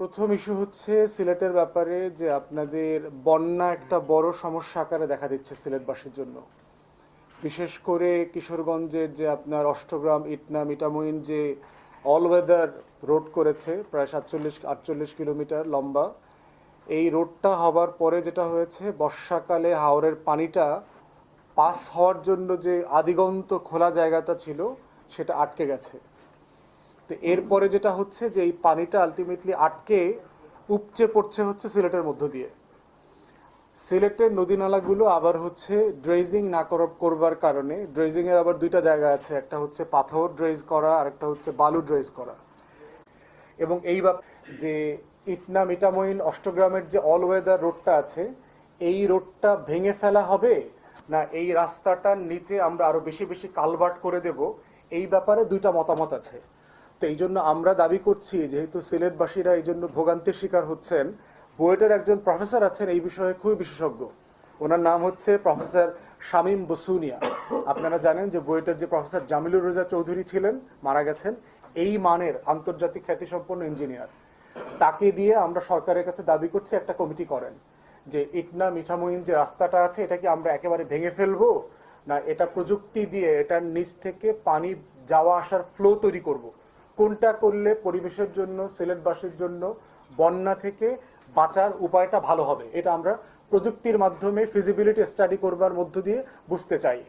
প্রথম ইস্যু হচ্ছে সিলেটের ব্যাপারে যে আপনাদের বন্যা একটা বড় সমস্যা আকারে দেখা দিচ্ছে সিলেটবাসীর জন্য। বিশেষ করে কিশোরগঞ্জের যে আপনার অষ্টগ্রাম, ইটনা, মিটামইন যে অল ওয়েদার রোড করেছে, প্রায় সাতচল্লিশ, আটচল্লিশ কিলোমিটার লম্বা। এই রোডটা হবার পরে যেটা হয়েছে, বর্ষাকালে হাওরের পানিটা পাস হওয়ার জন্য যে আদিগন্ত খোলা জায়গাটা ছিল, সেটা আটকে গেছে। তো এরপরে যেটা হচ্ছে যে এই পানিটা আলটিমেটলি আটকে উপচে পড়ছে হচ্ছে সিলেটের মধ্য দিয়ে। সিলেটের নদী নালাগুলো আবার হচ্ছে ড্রেজিং না করা করবার কারণে ড্রেজিং এর আবার দুইটা জায়গা আছে, একটা হচ্ছে পাথর ড্রেজ করা আর একটা হচ্ছে বালু ড্রেজ করা। এবং এই যে ইটনা মিটামইন অষ্টগ্রামের যে অল ওয়েদার রোডটা আছে, এই রোডটা ভেঙে ফেলা হবে না এই রাস্তাটার নিচে আমরা আরও বেশি বেশি কালভার্ট করে দেব? এই ব্যাপারে দুইটা মতামত আছে। তো এই জন্য আমরা দাবি করছি, যেহেতু সিলেটবাসীরা এই জন্য ভোগান্তির শিকার হচ্ছেন, বুয়েটের একজন প্রফেসর আছেন এই বিষয়ে খুবই বিশেষজ্ঞ। ওনার নাম হচ্ছে প্রফেসর শামীম বসুনিয়া। আপনারা জানেন যে বুয়েটের যে প্রফেসর জামিলুর রোজা চৌধুরী ছিলেন, মারা গেছেন। এই মানের আন্তর্জাতিক খ্যাতিসম্পন্ন ইঞ্জিনিয়ার। তাকে দিয়ে আমরা সরকারের কাছে দাবি করছি, একটা কমিটি করেন যে ইটনা মিঠামইন যে রাস্তাটা আছে, এটা কি আমরা একেবারে ভেঙে ফেলব? না, এটা প্রযুক্তি দিয়ে এটার নিচ থেকে পানি যাওয়া আসার ফ্লো তৈরি করব। কোনটা করলে পরিবেশের জন্য, সিলেটবাসীর জন্য বন্যা থেকে বাঁচার উপায়টা ভালো হবে? এটা আমরা প্রযুক্তির মাধ্যমে ফিজিবিলিটি স্টাডি করবার মধ্য দিয়ে বুঝতে চাই।